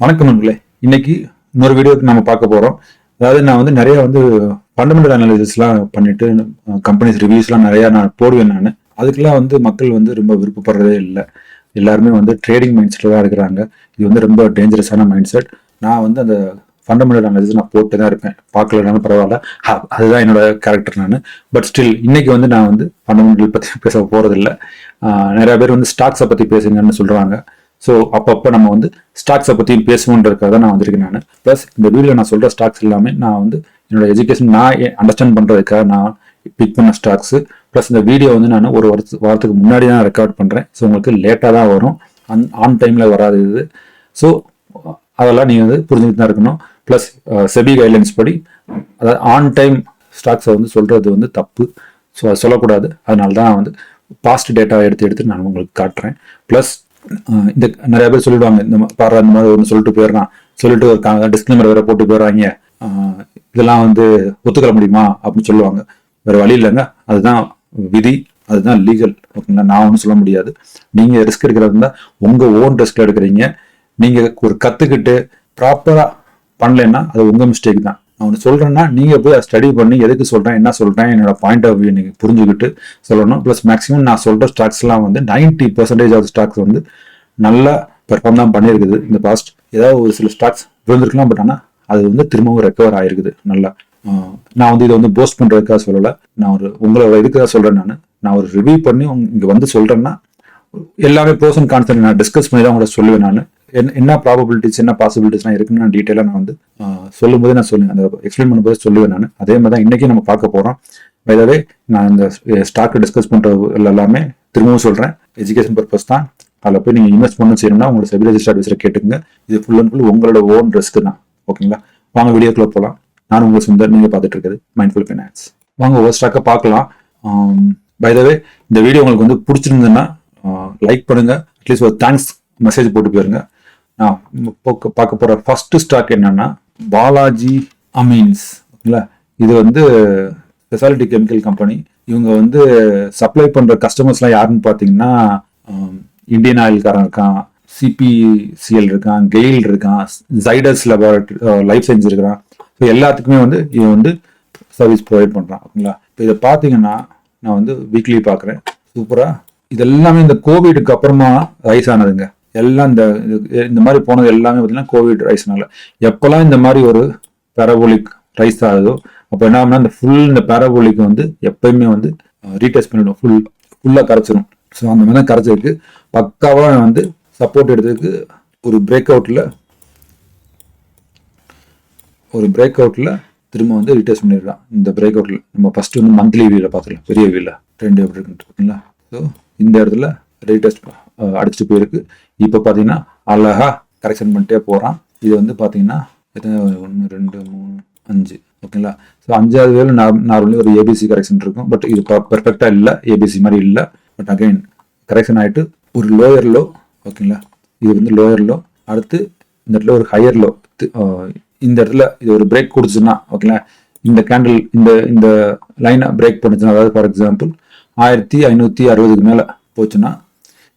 வணக்கம் நண்பர்களே. இன்னைக்கு இன்னொரு வீடியோக்கு நம்ம பார்க்க போறோம். அதாவது நான் வந்து நிறைய வந்து ஃபண்டமெண்டல் அனாலிசிஸ்லாம் பண்ணிட்டு கம்பெனிஸ் ரிவ்யூஸ்லாம் நிறைய நான் போடுவேன் நான். அதுக்கெல்லாம் வந்து மக்கள் வந்து ரொம்ப விருப்பப்படுறதே இல்லை. எல்லாருமே வந்து ட்ரேடிங் மைண்ட் செட்டில் தான் இருக்கிறாங்க. இது வந்து ரொம்ப டேஞ்சரஸான மைண்ட் செட் நான் வந்து அந்த ஃபண்டமெண்டல் அனாலிசிஸ் நான் போட்டு தான் இருப்பேன். பார்க்கலனாலும் பரவாயில்ல. அதுதான் என்னோட கேரக்டர் நான். பட் ஸ்டில் இன்னைக்கு வந்து நான் வந்து ஃபண்டமெண்டல் பற்றி பேச போகிறதில்ல நிறைய பேர் வந்து ஸ்டாக்ஸை பற்றி பேசுங்கன்னு சொல்கிறாங்க ஸோ அப்பப்போ நம்ம வந்து ஸ்டாக்ஸை பற்றியும் பேசுவோன்றதுக்காக தான் நான் வந்திருக்கேன் நான். ப்ளஸ் இந்த வீடியோ நான் சொல்கிற ஸ்டாக்ஸ் எல்லாமே நான் வந்து என்னோட எஜுகேஷன் நான் அண்டர்ஸ்டாண்ட் பண்ணுறதுக்காக நான் பிக் பண்ண ஸ்டாக்ஸு ப்ளஸ் இந்த வீடியோ வந்து நான் ஒரு வாரத்துக்கு வாரத்துக்கு முன்னாடி தான் ரெக்கார்ட் பண்ணுறேன் ஸோ உங்களுக்கு லேட்டாக தான் வரும். அன் ஆன் டைமில் வராது இது. ஸோ அதெல்லாம் நீங்கள் வந்து புரிஞ்சுக்கிட்டு தான் இருக்கணும். ப்ளஸ் செபி கைட்லைன்ஸ் படி அதாவது ஆன் டைம் ஸ்டாக்ஸை வந்து சொல்கிறது வந்து தப்பு. ஸோ அது சொல்லக்கூடாது. அதனால தான் வந்து பாஸ்ட் டேட்டா எடுத்து எடுத்து நான் உங்களுக்கு காட்டுறேன். ப்ளஸ் இந்த நிறைய பேர் சொல்லிடுவாங்க இந்த பாரு அந்த மாதிரி ஒன்று சொல்லிட்டு போயிடுறான் சொல்லிட்டு ஒரு டிஸ்கிளைமர் வேற போட்டு போயிடுறாங்க. இதெல்லாம் வந்து ஒத்துக்கிற முடியுமா? அப்படின்னு சொல்லுவாங்க. வேற வழி இல்லைங்க. அதுதான் விதி அதுதான் லீகல் ஓகேங்களா? நான் ஒன்றும் சொல்ல முடியாது. நீங்கள் ரிஸ்க் எடுக்கிறதா உங்கள் ஓன் ரிஸ்க் எடுக்கிறீங்க. நீங்கள் ஒரு கற்றுக்கிட்டு ப்ராப்பராக பண்ணலைன்னா அது உங்கள் மிஸ்டேக் தான். நான் ஒன்று சொல்கிறேன்னா நீங்கள் போய் ஸ்டடி பண்ணி எதுக்கு சொல்கிறேன் என்ன சொல்கிறேன் என்னோட பாயிண்ட் ஆஃப் வியூ நீங்கள் புரிஞ்சுக்கிட்டு சொல்லணும். ப்ளஸ் மேக்ஸிமம் நான் சொல்கிற ஸ்டாக்ஸ்லாம் வந்து 90% பர்சன்டேஜ் ஆஃப் ஸ்டாக்ஸ் வந்து நல்லா பெர்ஃபார்ம் தான் பண்ணியிருக்குது இந்த பாஸ்ட் ஏதாவது ஒரு சில ஸ்டாக்ஸ் விழுந்திருக்கலாம் பட் ஆனால் அது வந்து திரும்பவும் ரெக்கவர் ஆகிருக்குது நல்லா. நான் வந்து இதை வந்து போஸ்ட் பண்ணுறதுக்காக சொல்லலை. நான் ஒரு உங்களோட இதுக்காக சொல்கிறேன் நான். நான் ஒரு ரிவ்யூ பண்ணி இங்கே வந்து சொல்கிறேன்னா எல்லாமே ப்ரோஸ் அண்ட் கான்ஸ் நான் டிஸ்கஸ் பண்ணி தான் உங்களை சொல்லுவேன் நான். என்ன என்ன ப்ராபபிலிட்டிஸ் என்ன பாசிபிலிட்டிஸ்லாம் இருக்குன்னு நான் டீட்டெயிலாக நான் வந்து சொல்லும் போதே நான் சொல்லுவேன். அந்த எக்ஸ்பிளைன் பண்ணும்போது சொல்லுவேன் நான். அதே மாதிரி தான் இன்றைக்கி நம்ம பார்க்க போகிறோம் வைதவே நான் இந்த ஸ்டாக்கை டிஸ்கஸ் பண்ணுற எல்லாமே திரும்பவும் சொல்கிறேன் எஜுகேஷன் பர்பஸ் தான். அதில் போய் நீங்கள் இன்வெஸ்ட் பண்ண செய்யணும்னா உங்களோட செபி ரெஜிஸ்டர் அட்வைசரை கேட்டுங்க இது ஃபுல் அண்ட் ஃபுல் உங்களோட ஓன் ரிஸ்க் தான். ஓகேங்களா? வாங்க வீடியோக்குள்ள போகலாம் நான் உங்கள் சுந்தர் நீங்கள் பார்த்துட்டு இருக்கிறது மைண்ட்ஃபுல் ஃபினான்ஸ் வாங்க ஒவ்வொரு ஸ்டாக்கை பார்க்கலாம். பைதவே இந்த வீடியோ உங்களுக்கு வந்து பிடிச்சிருந்ததுன்னா லைக் பண்ணுங்கள் அட்லீஸ்ட் ஒரு தேங்க்ஸ் மெசேஜ் போட்டு போயிருங்க. நான் போக்கு பார்க்க போகிற ஃபர்ஸ்ட் ஸ்டாக் என்னன்னா பாலாஜி அமீன்ஸ். ஓகேங்களா? இது வந்து ஸ்பெஷாலிட்டி கெமிக்கல் கம்பெனி இவங்க வந்து சப்ளை பண்ணுற கஸ்டமர்ஸ்லாம் யாருன்னு பார்த்தீங்கன்னா இந்தியன் ஆயில்காரன் இருக்கான் சிபிசிஎல் இருக்கான் கெயில் இருக்கான் ஜைடஸ் லெபார்டரி லைஃப் சயின்ஸ் இருக்கிறான். ஸோ எல்லாத்துக்குமே வந்து இவன் வந்து சர்வீஸ் ப்ரொவைட் பண்ணுறான் ஓகேங்களா? இப்போ இதை பார்த்தீங்கன்னா நான் வந்து வீக்லி பார்க்குறேன். சூப்பராக இதெல்லாமே இந்த கோவிடுக்கு அப்புறமா ரைஸ் ஆனதுங்க. எல்லாம் இந்த இது- இந்த மாதிரி போனது எல்லாமே பார்த்தீங்கன்னா கோவிட் ரைஸ்னால எப்போல்லாம் இந்த மாதிரி ஒரு பேரபோலிக் ரைஸ் ஆகுதோ அப்போ என்ன ஆகும்னா இந்த ஃபுல் இந்த பேரபோலிக் வந்து எப்பயுமே வந்து ரீடெஸ்ட் பண்ணிடும் ஃபுல் ஃபுல்லாக கரைச்சிரும். ஸோ அந்த மாதிரி தான் கரைச்சிருக்கு. பக்காவாக வந்து சப்போர்ட் எடுத்ததுக்கு ஒரு பிரேக் அவுட்டில் ஒரு பிரேக் அவுட்டில் திரும்ப வந்து ரீடெஸ்ட் பண்ணிடுறான். இந்த பிரேக் அவுட்டில் நம்ம ஃபஸ்ட்டு வந்து மந்த்லி வியூவில் பார்த்துக்கலாம். பெரிய வியூவில் ட்ரெண்ட் எப்படி இருக்குன்னு ஓகேங்களா ஸோ இந்த இடத்துல ரீடெஸ்ட் அடிச்சுட்டு போயிருக்கு. இப்போ பார்த்தீங்கன்னா அழகா கரெக்ஷன் பண்ணிட்டே போகிறான் இது வந்து பார்த்தீங்கன்னா எத்தனை ஒன்று ரெண்டு மூணு அஞ்சு. ஓகேங்களா ஸோ அஞ்சாவது வேலை நார்மலி ஒரு ஏபிசி கரெக்ஷன் இருக்கும். பட் இது பெர்ஃபெக்டாக இல்லை. ஏபிசி மாதிரி இல்லை. பட் அகைன் கரெக்ஷன் ஆகிட்டு ஒரு லோயர் லோ ஓகேங்களா இது வந்து லோயர் லோ அடுத்து இந்த இடத்துல ஒரு ஹையர் லோ இந்த இடத்துல இது ஒரு பிரேக் கொடுத்துச்சுன்னா ஓகேங்களா இந்த கேண்டில் இந்த இந்த லைனை பிரேக் பண்ணுச்சுன்னா அதாவது ஃபார் எக்ஸாம்பிள் ஆயிரத்தி ஐநூற்றி அறுபதுக்கு மேலே போச்சுன்னா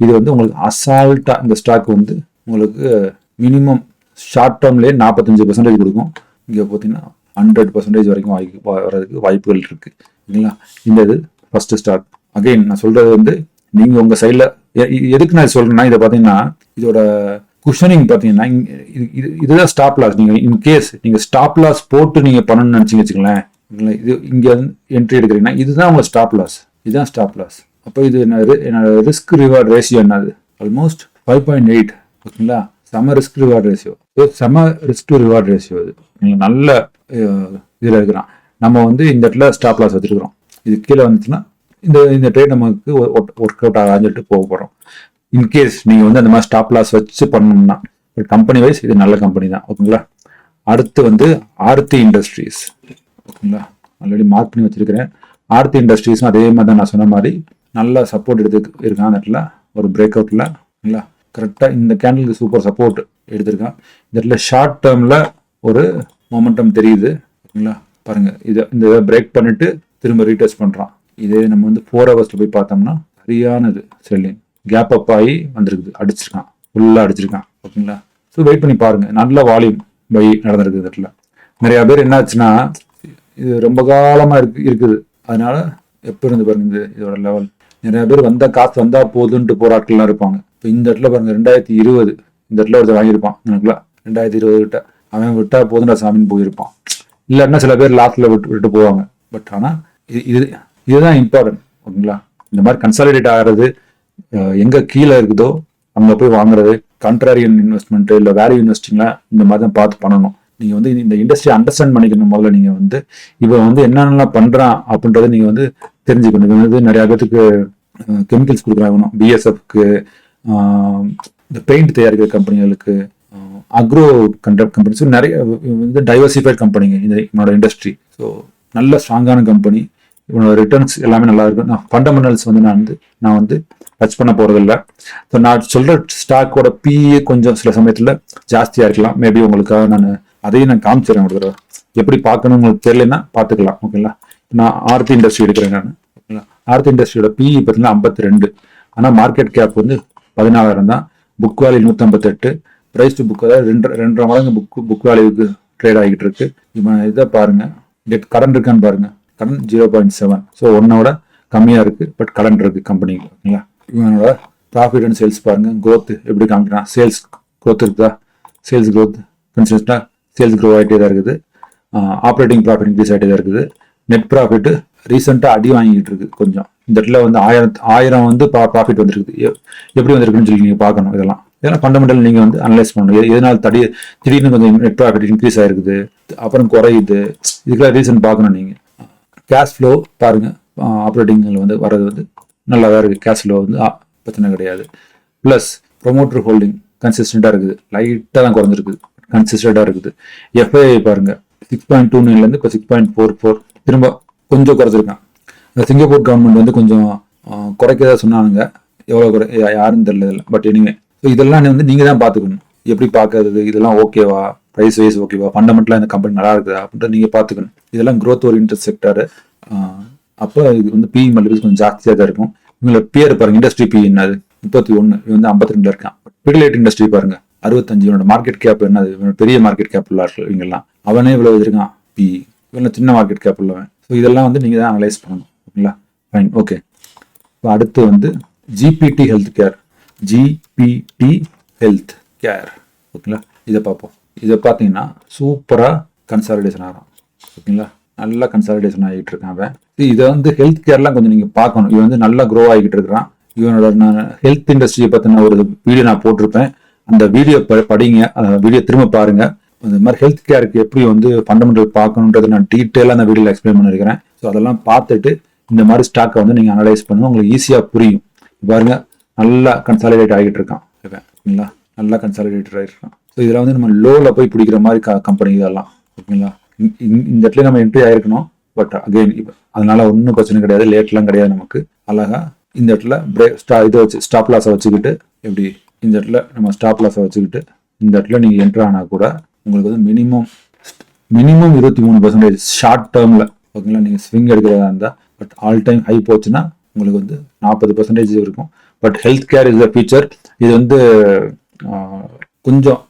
இது வந்து உங்களுக்கு அசால்ட்டாக இந்த ஸ்டாக் வந்து உங்களுக்கு மினிமம் ஷார்ட் டேர்ம்லேயே நாற்பத்தஞ்சு பர்சன்டேஜ் கொடுக்கும். இங்கே பார்த்தீங்கன்னா ஹண்ட்ரட் பர்சன்டேஜ் வரைக்கும் வாய்ப்பு வர்றதுக்கு வாய்ப்புகள் இருக்குது இல்லைங்களா? இந்த இது ஃபஸ்ட்டு ஸ்டாக் அகைன் நான் சொல்கிறது வந்து நீங்கள் உங்கள் சைடில் எதுக்கு நான் சொல்கிறேன்னா இதை பார்த்தீங்கன்னா இதோட குஷனிங் பார்த்தீங்கன்னா இது இது- இதுதான் ஸ்டாப் லாஸ் நீங்கள் இன்கேஸ் நீங்கள் ஸ்டாப் லாஸ் போட்டு நீங்கள் பண்ணணும்னு நினச்சிங்க வச்சுங்களேன் இது இங்கே என்ட்ரி எடுக்கிறீங்கன்னா இதுதான் உங்கள் ஸ்டாப் லாஸ் இதுதான் ஸ்டாப் லாஸ் அப்போ இது என்ன என்னோட ரிஸ்க் ரிவார்ட் ரேஷியோ என்னது? ஆல்மோஸ்ட் ஃபைவ் பாயிண்ட் எயிட் ஓகேங்களா? செம ரிஸ்க் ரிவார்ட் ரேஷியோ செம ரிஸ்க் டு ரிவார்ட் ரேஷியோ இது. நீங்கள் நல்ல இதில் இருக்கிறான். நம்ம வந்து இந்த இடத்துல ஸ்டாப் லாஸ் வச்சிருக்கிறோம். இது கீழே வந்துச்சுன்னா இந்த இந்த ட்ரேட் நமக்கு ஒர்க் அவுட் ஆகாஞ்சிட்டு போக போகிறோம் இன்கேஸ் நீங்கள் வந்து அந்த மாதிரி ஸ்டாப் லாஸ் வச்சு பண்ணணும்னா ஒரு கம்பெனி வைஸ் இது நல்ல கம்பெனி தான். ஓகேங்களா? அடுத்து வந்து ஆர்த்தி இண்டஸ்ட்ரீஸ் ஓகேங்களா? ஆல்ரெடி மார்க் பண்ணி வச்சிருக்கிறேன். ஆர்த்தி இண்டஸ்ட்ரீஸும் அதே மாதிரி தான் நான் சொன்ன மாதிரி நல்லா சப்போர்ட் எடுத்து இருக்கான் அந்த இடத்துல. ஒரு பிரேக் அவுட்டில் ஓகேங்களா கரெக்டாக இந்த கேண்டலுக்கு சூப்பர் சப்போர்ட் எடுத்திருக்கான். இந்த இடத்துல ஷார்ட் டேர்மில் ஒரு மொமெண்டம் தெரியுது. ஓகேங்களா பாருங்கள் இதை இந்த இதை பிரேக் பண்ணிவிட்டு திரும்ப ரீடெஸ்ட் பண்ணுறான் இதே நம்ம வந்து ஃபோர் ஹவர்ஸில் போய் பார்த்தோம்னா சரியானது செல்லிங் கேப் அப் ஆகி வந்திருக்குது. அடிச்சிருக்கான். ஃபுல்லாக அடிச்சிருக்கான். ஓகேங்களா? ஸோ வெயிட் பண்ணி பாருங்கள் நல்ல வால்யூம் பை நடந்திருக்கு இடத்துல. நிறையா பேர் என்ன ஆச்சுன்னா இது ரொம்ப காலமாக இருக்கு இருக்குது. அதனால எப்போ இருந்து பாருங்க இது இதோட லெவல் நிறைய பேர் வந்தால் காசு வந்தா போதுன்ட்டு போராட்டம்லாம் இருப்பாங்க. இப்போ இந்த இடத்துல பாருங்க ரெண்டாயிரத்தி இருபது இந்த இடத்துல ஒருத்தர் வாங்கியிருப்பான் எனக்குல ரெண்டாயிரத்தி இருபது கிட்ட. அவன் விட்டா போதுண்டா சாமின்னு போயிருப்பான். இல்லாட்டினா சில பேர் லாஸ்ட்ல விட்டு விட்டு போவாங்க. பட் ஆனால் இது இது இதுதான் இம்பார்ட்டன்ட் ஓகேங்களா? இந்த மாதிரி கன்சாலிடேட் ஆகிறது எங்கே எங்க கீழே இருக்குதோ அங்கே போய் வாங்குறது கண்ட்ராரியன் இன்வெஸ்ட்மெண்ட் இல்லை வேல்யூ இன்வெஸ்டிங்லாம் இந்த மாதிரி தான் பார்த்து பண்ணணும். நீங்கள் வந்து இந்த இண்டஸ்ட்ரி அண்டர்ஸ்டாண்ட் பண்ணிக்கணும் முதல்ல நீங்கள் வந்து. இவன் வந்து என்னென்னலாம் பண்ணுறான் அப்படின்றத நீங்கள் வந்து தெரிஞ்சுக்கணும். இது வந்து நிறைய பேத்துக்கு கெமிக்கல்ஸ் கொடுக்குறாங்க பிஎஸ்எஃப்க்கு இந்த பெயிண்ட் தயாரிக்கிற கம்பெனிகளுக்கு அக்ரோ கண்டக்ட் கம்பெனிஸ் நிறைய வந்து டைவர்சிஃபைட் கம்பெனிங்க இந்த என்னோட இண்டஸ்ட்ரி ஸோ நல்ல ஸ்ட்ராங்கான கம்பெனி இவனோட ரிட்டர்ன்ஸ் எல்லாமே நல்லா இருக்கும். நான் ஃபண்டமெண்டல்ஸ் வந்து நான் வந்து நான் வந்து டச் பண்ண போகிறதில்ல ஸோ நான் சொல்கிற ஸ்டாக்கோட பிஏ கொஞ்சம் சில சமயத்தில் ஜாஸ்தியாக இருக்கலாம். மேபி உங்களுக்காக நான் அதையும் நான் காமிச்சிடறேன் ஒரு தடவை. எப்படி பார்க்கணும் உங்களுக்கு தெரியலன்னா பார்த்துக்கலாம். ஓகேங்களா நான் ஆர்த்தி இண்டஸ்ட்ரி எடுக்கிறேன் நான். ஆர்த் இண்டஸ்ட்ரியோட பிஇ பார்த்தீங்கன்னா ஐம்பத்தி ரெண்டு ஆனால் மார்க்கெட் கேப் வந்து பதினாலாயிரம் தான். புக் வேல்யூ நூற்றம்பத்தெட்டு ப்ரைஸ் டு புக் அதாவது ரெண்டு ரெண்டரை மடங்கு புக் புக் வேல்யூக்கு ட்ரேட் ஆகிட்டு இருக்கு. இவன் இதை பாருங்க. டெட் கடன் இருக்கான்னு பாருங்க. கடன் ஜீரோ பாயிண்ட் செவன் ஸோ ஒன்னோட கம்மியாக இருக்கு. பட் கடன் இருக்கு கம்பெனிக்கு ஓகேங்களா இவனோட ப்ராஃபிட் அண்ட் சேல்ஸ் பாருங்க. க்ரோத் எப்படி காமிக்கிறான்? சேல்ஸ் க்ரோத் இருக்குதா? சேல்ஸ் க்ரோத் கன்சிஸ்டாக சேல்ஸ் க்ரோ ஆகிட்டே தான் இருக்குது. ஆப்ரேட்டிங் ப்ராஃபிட் இன்க்ரீஸ் ஆகிட்டே தான் இருக்குது. நெட் ப்ராஃபிட்டு ரீசெண்டாக அடி வாங்கிட்டு இருக்கு கொஞ்சம். இந்த இடத்துல வந்து ஆயிரம் ஆயிரம் வந்து ப்ராஃபிட் வந்துருக்குது. எப்படி வந்திருக்குன்னு சொல்லி நீங்கள் பார்க்கணும் இதெல்லாம். இதெல்லாம் ஃபண்டமெண்டல் நீங்கள் வந்து அனலைஸ் பண்ணணும். எதனால் எதனால தடி திடீர்னு கொஞ்சம் நெட் ப்ராஃபிட் இன்க்ரீஸ் ஆயிருக்குது அப்புறம் குறையுது இதுக்கெல்லாம் ரீசன் பார்க்கணும் நீங்கள் கேஷ் ஃப்ளோ பாருங்கள் ஆப்ரேட்டிங்கில் வந்து வர்றது வந்து நல்லா தான் இருக்குது கேஷ் ஃப்ளோ வந்து பிரச்சனை கிடையாது. ப்ளஸ் ப்ரொமோட்டர் ஹோல்டிங் கன்சிஸ்டண்ட்டாக இருக்குது. லைட்டாக தான் குறைஞ்சிருக்குது கன்சிஸ்டண்ட்டாக இருக்குது. எஃப்ஐஐ பாருங்கள் சிக்ஸ் பாயிண்ட் டூ நைன்லேருந்து இப்போ சிக்ஸ் பாயிண்ட் ஃபோர் ஃபோர் திரும்ப கொஞ்சம் குறைச்சிருக்கான். இந்த சிங்கப்பூர் கவர்மெண்ட் வந்து கொஞ்சம் குறைக்கதா சொன்னானுங்க. எவ்வளோ குறை யா- யாருன்னு தெரியல இதெல்லாம் பட் எனிவே ஸோ இதெல்லாம் வந்து நீங்கள் தான் பார்த்துக்கணும். எப்படி பார்க்கறது இதெல்லாம் ஓகேவா ப்ரைஸ் வைஸ் ஓகேவா ஃபண்டமெண்டலாக இந்த கம்பெனி நல்லா இருக்குதா? அப்படின்ட்டு நீங்கள் பார்த்துக்கணும். இதெல்லாம் க்ரோத் ஓரியன்ட் செக்டர் அப்போ இது வந்து பிஇ மல்டிபிள்ஸ் கொஞ்சம் ஜாஸ்தியாக தான் இருக்கும். உங்களை பேர் பாருங்க இண்டஸ்ட்ரி பி என்னது? முப்பத்தி ஒன்று இது வந்து ஐம்பத்தி ரெண்டு இருக்கான் பிடிலேட் இண்டஸ்ட்ரி பாருங்க. அறுபத்தஞ்சு இவனோட மார்க்கெட் கேப் என்னது? இவனோட பெரிய மார்க்கெட் கேப் உள்ள இவங்கெல்லாம். அவனே இவ்வளோ வச்சிருக்கான் பி இவன சின்ன மார்க்கெட் கேப் உள்ளவன். ஸோ இதெல்லாம் வந்து நீங்கள் தான் அனலைஸ் பண்ணணும். ஓகேங்களா? ஃபைன் ஓகே இப்போ அடுத்து வந்து GPT health care GPT health care ஓகேங்களா? இதை பார்ப்போம். இதை பார்த்தீங்கன்னா சூப்பராக கன்சாலிடேஷன் ஆகும். ஓகேங்களா? நல்லா கன்சாலிடேஷன் ஆகிட்டு இருக்கான் அவன். இதை வந்து ஹெல்த் கேர்லாம் கொஞ்சம் நீங்கள் பார்க்கணும். இவன் வந்து நல்லா க்ரோ ஆகிட்டு இருக்கிறான். இவனோட நான் ஹெல்த் இண்டஸ்ட்ரியை பற்றின ஒரு வீடியோ நான் போட்டிருப்பேன். அந்த வீடியோ படிங்க. அந்த வீடியோ திரும்ப பாருங்கள் இந்த மாதிரி ஹெல்த் கேருக்கு எப்படி வந்து ஃபண்டமெண்டல் பார்க்கணுன்றதை நான் டீட்டெயிலாக அந்த வீடியோவில் எக்ஸ்பிளைன் பண்ணியிருக்கிறேன். ஸோ அதெல்லாம் பார்த்துட்டு இந்த மாதிரி ஸ்டாக்கை வந்து நீங்கள் அனலைஸ் பண்ணுங்க. உங்களுக்கு ஈஸியாக புரியும். பாருங்க நல்லா கன்சாலிடேட் ஆகிட்டு இருக்கான். ஓகேங்களா நல்லா கன்சாலிடேட் ஆகிட்டு இருக்கான். ஸோ இதில் வந்து நம்ம லோவில் போய் பிடிக்கிற மாதிரி கம்பெனி இதெல்லாம். ஓகேங்களா? இந்த- இடத்துல நம்ம என்ட்ரி ஆயிருக்கணும். பட் அகைன் இப்போ அதனால ஒன்றும் பிரச்சனை கிடையாது. லேட்லாம் கிடையாது நமக்கு. அழகா இந்த இடத்துல பிரேக் ஸ்டா இதை வச்சு ஸ்டாப் லாஸை வச்சுக்கிட்டு எப்படி? இந்த இடத்துல நம்ம ஸ்டாப் லாஸை வச்சுக்கிட்டு இந்த இடத்துல நீங்கள் என்ட்ரு ஆனால் கூட உங்களுக்கு வந்து மினிமம் மினிமம் இருபத்தி மூணு பர்சன்டேஜ் ஷார்ட் டேர்மில் ஓகேங்களா நீங்கள் ஸ்விங் எடுக்கிறதா இருந்தால் பட் ஆல் டைம் ஹை போச்சுன்னா உங்களுக்கு வந்து நாற்பது பர்சன்டேஜ் இருக்கும். But health care is the future இது வந்து கொஞ்சம்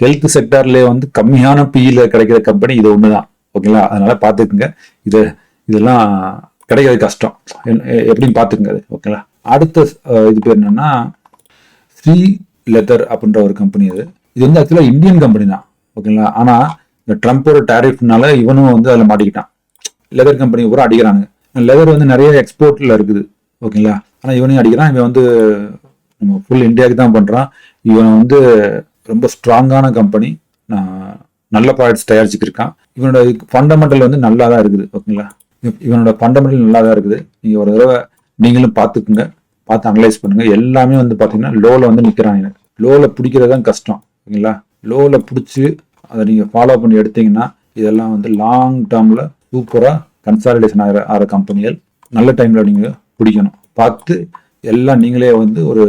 ஹெல்த் செக்டார்லேயே வந்து கம்மியான பியில் கிடைக்கிற கம்பெனி இது ஒன்று தான் ஓகேங்களா அதனால் பார்த்துக்குங்க. இது இதெல்லாம் கிடைக்கிறது கஷ்டம். எப்படின்னு பார்த்துக்குங்க அது. ஓகேங்களா அடுத்த இது பேர் என்னென்னா ஸ்ரீ லெதர் அப்படின்ற ஒரு கம்பெனி அது. இது வந்து ஆக்சுவலாக இந்தியன் கம்பெனி தான் ஓகேங்களா ஆனால் இந்த ட்ரம்ப்போட டேரிஃப்னால இவனும் வந்து அதில் மாட்டிக்கிட்டான். லெதர் கம்பெனி பூரா அடிக்கிறானுங்க. லெதர் வந்து நிறைய எக்ஸ்போர்ட்டில் இருக்குது ஓகேங்களா ஆனால் இவனையும் அடிக்கிறான். இவன் வந்து நம்ம ஃபுல் இந்தியாவுக்கு தான் பண்ணுறான் இவன் வந்து ரொம்ப ஸ்ட்ராங்கான கம்பெனி நல்ல ப்ராடக்ட்ஸ் தயாரிச்சுக்கிருக்கான் இவனோட ஃபண்டமெண்டல் வந்து நல்லா தான் இருக்குது ஓகேங்களா இவனோட ஃபண்டமெண்டல் நல்லா தான் இருக்குது. நீங்கள் ஒரு தடவை நீங்களும் பார்த்துக்குங்க. பார்த்து அனலைஸ் பண்ணுங்கள் எல்லாமே வந்து பார்த்தீங்கன்னா லோவில் வந்து நிற்கிறாங்க லோவில் பிடிக்கிறது தான் கஷ்டம். ஓகேங்களா லோவில் பிடிச்சி அதை நீங்கள் ஃபாலோ பண்ணி எடுத்தீங்கன்னா இதெல்லாம் வந்து லாங் டேர்மில் சூப்பராக கன்சாலிடேஷன் ஆகிற ஆகிற கம்பெனிகள் நல்ல டைமில் நீங்கள் பிடிக்கணும். பார்த்து எல்லாம் நீங்களே வந்து ஒரு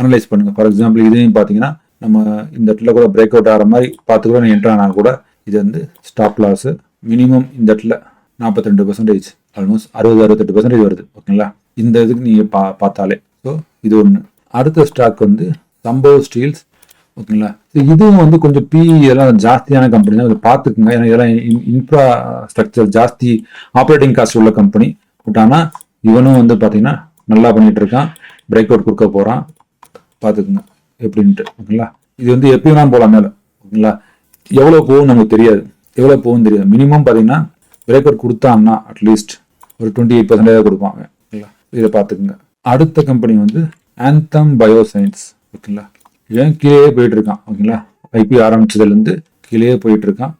அனலைஸ் பண்ணுங்கள் ஃபார் எக்ஸாம்பிள் இதையும் பார்த்தீங்கன்னா நம்ம இந்த இடத்துல கூட பிரேக் அவுட் ஆகிற மாதிரி பார்த்து கூட நான் என்ட்ரு ஆனால் கூட இது வந்து ஸ்டாப் லாஸு மினிமம் இந்த இடத்துல நாற்பத்தி ரெண்டு பர்சன்டேஜ் ஆல்மோஸ்ட் அறுபது அறுபத்தெட்டு பர்சன்டேஜ் வருது. ஓகேங்களா? இந்த இதுக்கு நீங்கள் பா பார்த்தாலே. ஸோ இது ஒன்று அடுத்த ஸ்டாக் வந்து சம்பவ் ஸ்டீல்ஸ் ஓகேங்களா? இதுவும் வந்து கொஞ்சம் பி எல்லாம் ஜாஸ்தியான கம்பெனி தான். அதை பார்த்துக்குங்க. ஏன்னா இதெல்லாம் இன்ஃப்ரா ஸ்ட்ரக்சர் ஜாஸ்தி ஆப்ரேட்டிங் காஸ்ட் உள்ள கம்பெனி பட் ஆனால் இவனும் வந்து பார்த்தீங்கன்னா நல்லா பண்ணிட்டு இருக்கான். பிரேக் அவுட் கொடுக்க போகிறான் பார்த்துக்குங்க. எப்படின்ட்டு. ஓகேங்களா? இது வந்து எப்படி வேணாலும் போகலாம் மேலே. ஓகேங்களா? எவ்வளோ போகும் நமக்கு தெரியாது. எவ்வளோ போகும் தெரியாது. மினிமம் பார்த்தீங்கன்னா பிரேக் அவுட் கொடுத்தான்னா அட்லீஸ்ட் ஒரு டுவெண்ட்டி எயிட் பர்சன்டேஜ் கொடுப்பாங்க. ஓகேங்களா? இதை பார்த்துக்குங்க. அடுத்த கம்பெனி வந்து ஆந்தம் பயோசைன்ஸ் ஓகேங்களா? இவன் கீழே போயிட்டுருக்கான் ஓகேங்களா? ஐபி ஆரம்பிச்சதுலேருந்து கீழே போயிட்டுருக்கான்.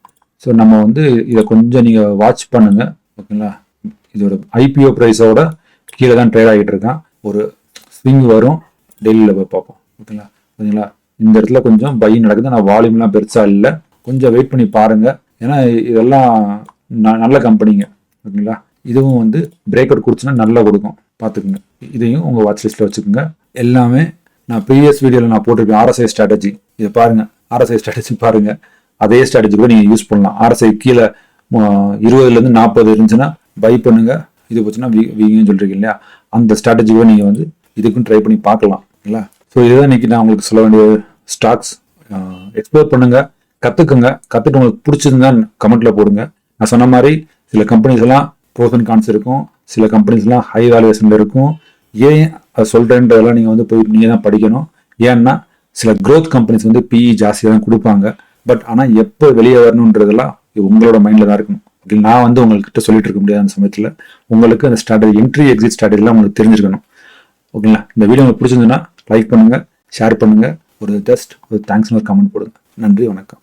ஸோ நம்ம வந்து இதை கொஞ்சம் நீங்கள் வாட்ச் பண்ணுங்கள் ஓகேங்களா? இதோட ஐபிஓ ப்ரைஸோட கீழே தான் ட்ரேட் ஆகிட்டு இருக்கான் ஒரு ஸ்விங் வரும் டெல்லியில் போய் பார்ப்போம் ஓகேங்களா? ஓகேங்களா? இந்த இடத்துல கொஞ்சம் பை நடக்குது. நான் வால்யூம்லாம் பெருசாக இல்லை. கொஞ்சம் வெயிட் பண்ணி பாருங்கள் ஏன்னா இதெல்லாம் ந- நல்ல கம்பெனிங்க ஓகேங்களா? இதுவும் வந்து பிரேக் அவுட் கொடுத்துன்னா நல்லா கொடுக்கும். பார்த்துக்குங்க. இதையும் உங்கள் வாட்ச் லிஸ்ட்டில் வச்சுக்கோங்க. எல்லாமே நான் ப்ரீவியஸ் வீடியோவில் நான் போட்டிருக்கேன் ஆர்எஸ்ஐ ஸ்ட்ராட்டஜி இதை பாருங்கள் ஆர்எஸ்ஐ ஸ்ட்ராட்டஜி பாருங்கள் அதே ஸ்ட்ராட்டஜி கூட நீங்கள் யூஸ் பண்ணலாம். ஆர்எஸ்ஐ கீழே இருபதுலேருந்து நாற்பது இருந்துச்சுன்னா பை பண்ணுங்கள் இது போச்சுன்னா வீ வீங்கன்னு சொல்கிறீங்க இல்லையா? அந்த ஸ்ட்ராட்டஜி கூட நீங்கள் வந்து இதுக்கும் ட்ரை பண்ணி பார்க்கலாம் இல்லைங்களா ஸோ இதுதான் இன்றைக்கி நான் உங்களுக்கு சொல்ல வேண்டிய ஸ்டாக்ஸ் எக்ஸ்ப்ளோர் பண்ணுங்கள் கற்றுக்குங்க கற்றுட்டு உங்களுக்கு பிடிச்சிருந்தா கமெண்ட்டில் போடுங்க. நான் சொன்ன மாதிரி சில கம்பெனிஸ் எல்லாம் ப்ரோஸ் அண்ட் கான்ஸ் இருக்கும். சில கம்பெனிஸ்லாம் ஹை வேல்யூவேஷனில் இருக்கும். ஏன் அதை சொல்கிறேன்றதெல்லாம் நீங்கள் வந்து போய் நீங்கள் தான் படிக்கணும். ஏன்னா சில க்ரோத் கம்பெனிஸ் வந்து பிஇ ஜாஸ்தியாக தான் கொடுப்பாங்க. பட் ஆனால் எப்போ வெளியே வரணுன்றதெல்லாம் உங்களோட மைண்டில் தான் இருக்கணும். நான் வந்து உங்கள்கிட்ட சொல்லிட்டு இருக்க முடியாது அந்த சமயத்தில். உங்களுக்கு அந்த ஸ்ட்ராட்டஜி என்ட்ரி எக்ஸிட் ஸ்ட்ராட்டஜிலாம் உங்களுக்கு தெரிஞ்சிருக்கணும். ஓகேங்களா இந்த வீடியோ உங்களுக்கு பிடிச்சிருந்துன்னா லைக் பண்ணுங்கள் ஷேர் பண்ணுங்கள் ஒரு ஜஸ்ட் ஒரு தேங்க்ஸ்னு ஒரு கமெண்ட் போடுங்க. நன்றி வணக்கம்.